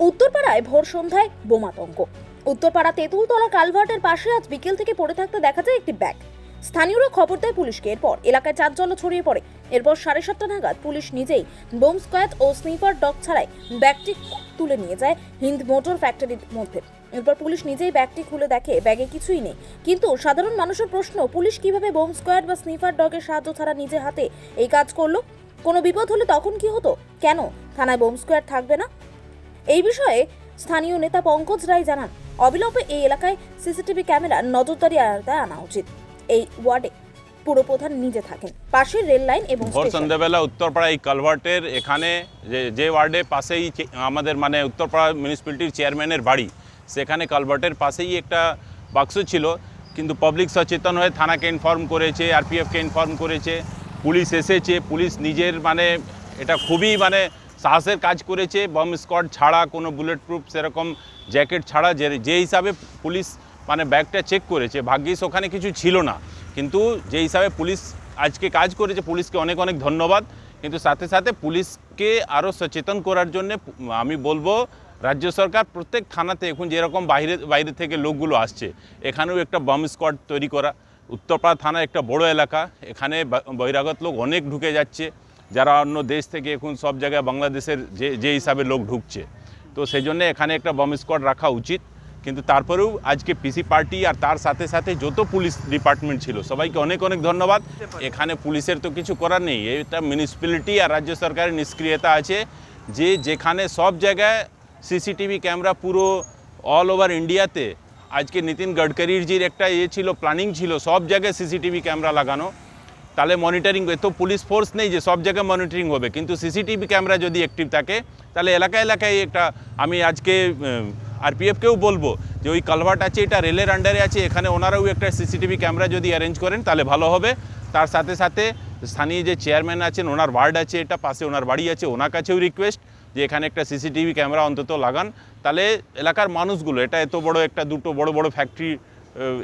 উত্তরপাড়ায় ভোর সন্ধ্যায় বোমাতঙ্ক উত্তরপাড়া তেঁতুলতলা কালভার্টের পাশে আজ বিকেল থেকে পড়ে থাকতে দেখা যায় একটি ব্যাগ। স্থানীয়রা খবর দেয় পুলিশকে। এরপর এলাকায় চাঞ্চল্য ছড়িয়ে পড়ে। এরপর সাড়ে সাতটা নাগাদ পুলিশ নিজেই বোম স্কোয়াড ও স্নিপার ডগ ছাড়াই ব্যাগটি তুলে নিয়ে যায় হিন্দ মোটর ফ্যাক্টরির মধ্যে। এরপর পুলিশ নিজেই ব্যাগটি খুলে দেখে, ব্যাগে কিছুই নেই। কিন্তু সাধারণ মানুষের প্রশ্ন, পুলিশ কীভাবে বোম স্কোয়াড বা স্নিপার ডগের সাহায্য ছাড়া নিজে হাতে এই কাজ করল? কোনো বিপদ হলে তখন কি হতো? কেন থানায় বোম স্কোয়াড থাকবে না? এই বিষয়ে স্থানীয় নেতা পঙ্কজ রায় জানান অবিলম্বে এই এলাকায় সিসিটিভি ক্যামেরা নজরদারি আওতায় আনা উচিত। এই ওয়ার্ডে পুরপ্রধান নিজে থাকেন। পাশের রেল লাইন এবং ভোর। সন্ধ্যাবেলা উত্তরপাড়া এই কালভার্টের এখানে যে যে ওয়ার্ডে পাশেই আমাদের মানে উত্তরপাড়া মিউনিসিপ্যালিটির চেয়ারম্যানের বাড়ি সেখানে কালভার্টের পাশেই একটা বাক্স ছিল। কিন্তু পাবলিক সচেতন হয়ে থানাকে ইনফর্ম করেছে আরপিএফকে ইনফর্ম করেছে পুলিশ এসেছে পুলিশ নিজের মানে এটা খুবই মানে সাহসের কাজ করেছে, বম স্কোয়াড ছাড়া কোনো বুলেট প্রুফ সেরকম জ্যাকেট ছাড়া, যে যে হিসাবে পুলিশ মানে ব্যাগটা চেক করেছে, ভাগ্যিস ওখানে কিছু ছিল না। কিন্তু যে হিসাবে পুলিশ আজকে কাজ করেছে, পুলিশকে অনেক অনেক ধন্যবাদ। কিন্তু সাথে সাথে পুলিশকে আরও সচেতন করার জন্য আমি বলব, রাজ্য সরকার প্রত্যেক থানাতে এখন যেরকম বাইরে বাইরে থেকে লোকগুলো আসছে, এখানেও একটা বম স্কোয়াড তৈরি করা। উত্তরপাড়া থানা একটা বড় এলাকা, এখানে বহিরাগত লোক অনেক ঢুকে যাচ্ছে। যারা অন্য দেশ থেকে এখন সব জায়গায় বাংলাদেশের যে যে হিসাবে লোক ঢুকছে। তো সেই জন্য এখানে একটা বম স্কোয়াড রাখা উচিত। কিন্তু তারপরেও আজকে পিসি পার্টি আর তার সাথে সাথে যত পুলিশ ডিপার্টমেন্ট ছিল, সবাইকে অনেক অনেক ধন্যবাদ। এখানে পুলিশের তো কিছু করার নেই। এটা মিউনিসিপ্যালিটি আর রাজ্য সরকারের নিষ্ক্রিয়তা আছে। যে যেখানে সব জায়গায় সিসিটিভি ক্যামেরা পুরো অল ওভার ইন্ডিয়াতে আজকে নীতিন গডকারির জির একটা ইয়ে ছিল প্ল্যানিং ছিল, সব জায়গায় সিসিটিভি ক্যামেরা লাগানো। তাহলে মনিটরিং তো পুলিশ ফোর্স নেই যে সব জায়গায় মনিটরিং হবে। কিন্তু সিসিটিভি ক্যামেরা যদি অ্যাক্টিভ থাকে, তাহলে এলাকায় এলাকায় একটা, আমি আজকে আরপিএফকেও বলব যে ওই কালভার্ট আছে, এটা রেলের আন্ডারে আছে, এখানে ওনারাও একটা সিসিটিভি ক্যামেরা যদি অ্যারেঞ্জ করেন, তাহলে ভালো হবে। তার সাথে সাথে স্থানীয় যে চেয়ারম্যান আছেন, ওনার ওয়ার্ড আছে এটা পাশে, ওনার বাড়ি আছে, ওনার কাছেও রিকোয়েস্ট যে এখানে একটা সিসিটিভি ক্যামেরা অন্তত লাগান। তাহলে এলাকার মানুষগুলো, এটা এত বড় একটা, দুটো বড় বড় ফ্যাক্টরি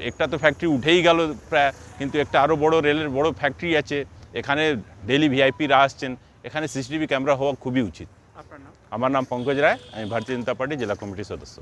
একটা তো ফ্যাক্টরি উঠেই গেল প্রায় কিন্তু একটা আরও বড় রেলের বড় ফ্যাক্টরি আছে এখানে ডেলি ভিআইপিরা আসছেন এখানে সিসিটিভি ক্যামেরা হওয়া খুবই উচিত। আমার নাম পঙ্কজ রায় আমি ভারতীয় জনতা পার্টি জেলা কমিটির সদস্য।